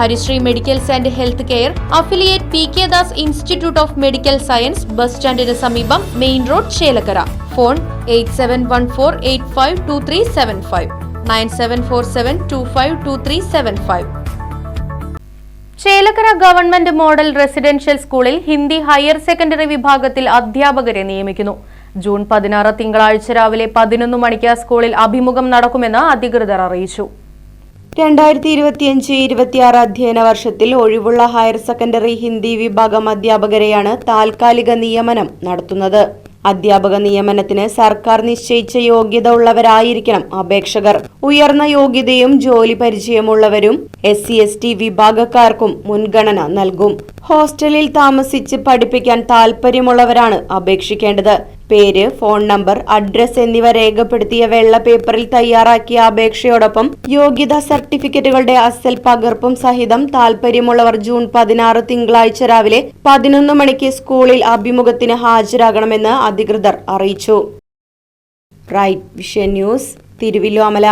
Harisree medicals and health care affiliate P K Das institute of medical science bus സ്റ്റാൻഡിന് സമീപം main road Chelakkara. Phone eight seven one four eight five two three seven five. Nine seven four seven two five two three seven five. Chelakkara government model residential സ്കൂളിൽ Hindi higher secondary വിഭാഗത്തിൽ അധ്യാപകരെ നിയമിക്കുന്നു. June പതിനാറ് തിങ്കളാഴ്ച രാവിലെ പതിനൊന്ന് മണിക്ക് സ്കൂളിൽ അഭിമുഖം നടക്കുമെന്ന് അധികൃതർ അറിയിച്ചു. രണ്ടായിരത്തി ഇരുപത്തിയഞ്ച് ഇരുപത്തിയാറ് അധ്യയന വർഷത്തിൽ ഒഴിവുള്ള ഹയർ സെക്കൻഡറി ഹിന്ദി വിഭാഗം അധ്യാപകരെയാണ് താൽക്കാലിക നിയമനം നടത്തുന്നത്. അധ്യാപക നിയമനത്തിന് സർക്കാർ നിശ്ചയിച്ച യോഗ്യത ഉള്ളവരായിരിക്കണം അപേക്ഷകർ. ഉയർന്ന യോഗ്യതയും ജോലി പരിചയമുള്ളവരും എസ് സി എസ് ടി വിഭാഗക്കാർക്കും മുൻഗണന നൽകും. ഹോസ്റ്റലിൽ താമസിച്ച് പഠിപ്പിക്കാൻ താൽപ്പര്യമുള്ളവരാണ് അപേക്ഷിക്കേണ്ടത്. പേര് ഫോൺ നമ്പർ അഡ്രസ് എന്നിവ രേഖപ്പെടുത്തിയ വെള്ള പേപ്പറിൽ തയ്യാറാക്കിയ അപേക്ഷയോടൊപ്പം യോഗ്യതാ സർട്ടിഫിക്കറ്റുകളുടെ അസൽ പകർപ്പും സഹിതം താൽപര്യമുള്ളവർ ജൂൺ പതിനാറ് തിങ്കളാഴ്ച രാവിലെ പതിനൊന്ന് മണിക്ക് സ്കൂളിൽ അഭിമുഖത്തിന് ഹാജരാകണമെന്ന് അധികൃതർ അറിയിച്ചു. Right vision news Thiruvilwamala